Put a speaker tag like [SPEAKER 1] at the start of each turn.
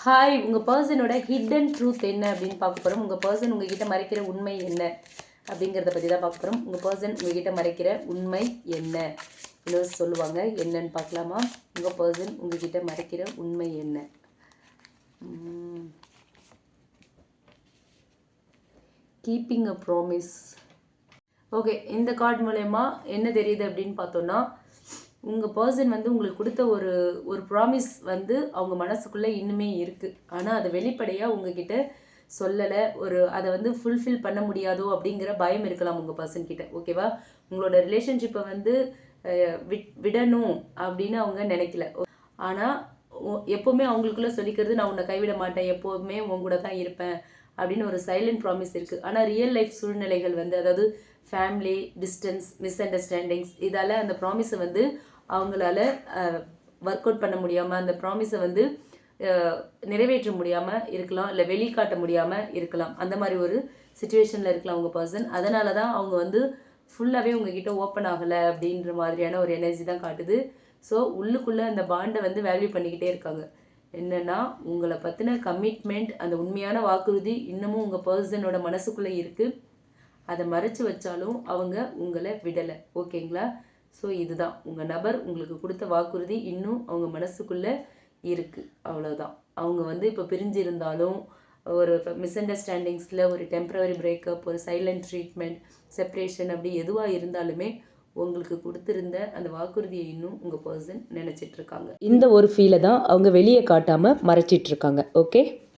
[SPEAKER 1] Hi உங்கள் பர்சனோட hidden truth என்ன அப்படின்னு பார்க்க போகிறோம் உங்கள் பர்சன் உங்ககிட்ட மறைக்கிற உண்மை என்ன அப்படிங்கிறத பற்றி தான் பார்க்க போகிறோம் உங்கள் பர்சன் உங்ககிட்ட மறைக்கிற உண்மை என்ன? இன்னும் சொல்லுவாங்க என்னன்னு பார்க்கலாமா? உங்கள் பர்சன் உங்ககிட்ட மறைக்கிற உண்மை என்ன? கீப்பிங் அ ப்ராமிஸ் ஓகே இந்த கார்டு மூலயமா என்ன தெரியுது அப்படின்னு பார்த்தோன்னா உங்கள் பர்சன் வந்து உங்களுக்கு கொடுத்த ஒரு ஒரு ப்ராமிஸ் வந்து அவங்க மனசுக்குள்ளே இன்னுமே இருக்குது ஆனால் அதை வெளிப்படையாக உங்ககிட்ட சொல்லலை. ஒரு அதை வந்து ஃபுல்ஃபில் பண்ண முடியாதோ அப்படிங்கிற பயம் இருக்கலாம் உங்கள் பர்சன் கிட்ட. ஓகேவா உங்களோட ரிலேஷன்ஷிப்பை வந்து விட் விடணும் அப்படின்னு அவங்க நினைக்கல. ஆனால் எப்போவுமே அவங்களுக்குள்ள சொல்லிக்கிறது நான் உன்னை கைவிட மாட்டேன். எப்போவுமே உன் கூட தான் இருப்பேன். அப்படின்னு ஒரு சைலண்ட் ப்ராமிஸ் இருக்குது ஆனால் ரியல் லைஃப் சூழ்நிலைகள் வந்து அதாவது ஃபேமிலி டிஸ்டன்ஸ் மிஸ் அண்டர்ஸ்டாண்டிங்ஸ் இதால் அந்த ப்ராமிஸை வந்து அவங்களால ஒர்க் அவுட் பண்ண முடியாமல் அந்த ப்ராமிஸை வந்து நிறைவேற்ற முடியாமல் இருக்கலாம் இல்லை வெளிக்காட்ட முடியாமல் இருக்கலாம். அந்த மாதிரி ஒரு சுச்சுவேஷனில் இருக்கலாம் உங்கள் பர்சன் அதனால தான் அவங்க வந்து ஃபுல்லாகவே உங்ககிட்ட ஓப்பன் ஆகலை அப்படின்ற மாதிரியான ஒரு எனர்ஜி தான் காட்டுது. ஸோ உள்ளுக்குள்ளே அந்த பாண்டை வந்து வேல்யூ பண்ணிக்கிட்டே இருக்காங்க. என்னென்னா உங்களை பற்றின கமிட்மெண்ட் அந்த உண்மையான வாக்குறுதி இன்னமும் உங்கள் பர்சனோட மனசுக்குள்ளே இருக்குது அதை மறைச்சு வச்சாலும் அவங்க உங்களை விடலை. ஓகேங்களா ஸோ இதுதான். உங்கள் நபர் உங்களுக்கு கொடுத்த வாக்குறுதி இன்னும் அவங்க மனசுக்குள்ளே இருக்குது அவ்வளோதான் அவங்க வந்து இப்போ பிரிஞ்சிருந்தாலும் ஒரு மிஸ் அண்டர்ஸ்டாண்டிங்ஸில் ஒரு டெம்ப்ரவரி பிரேக்கப் ஒரு சைலண்ட் ட்ரீட்மெண்ட் செப்ரேஷன் அப்படி எதுவாக இருந்தாலுமே உங்களுக்கு கொடுத்துருந்த அந்த வாக்குறுதியை இன்னும் உங்கள் பர்சன் நினச்சிட்ருக்காங்க இந்த ஒரு ஃபீலை தான் அவங்க வெளியே காட்டாமல் மறைச்சிட்டு இருக்காங்க. ஓகே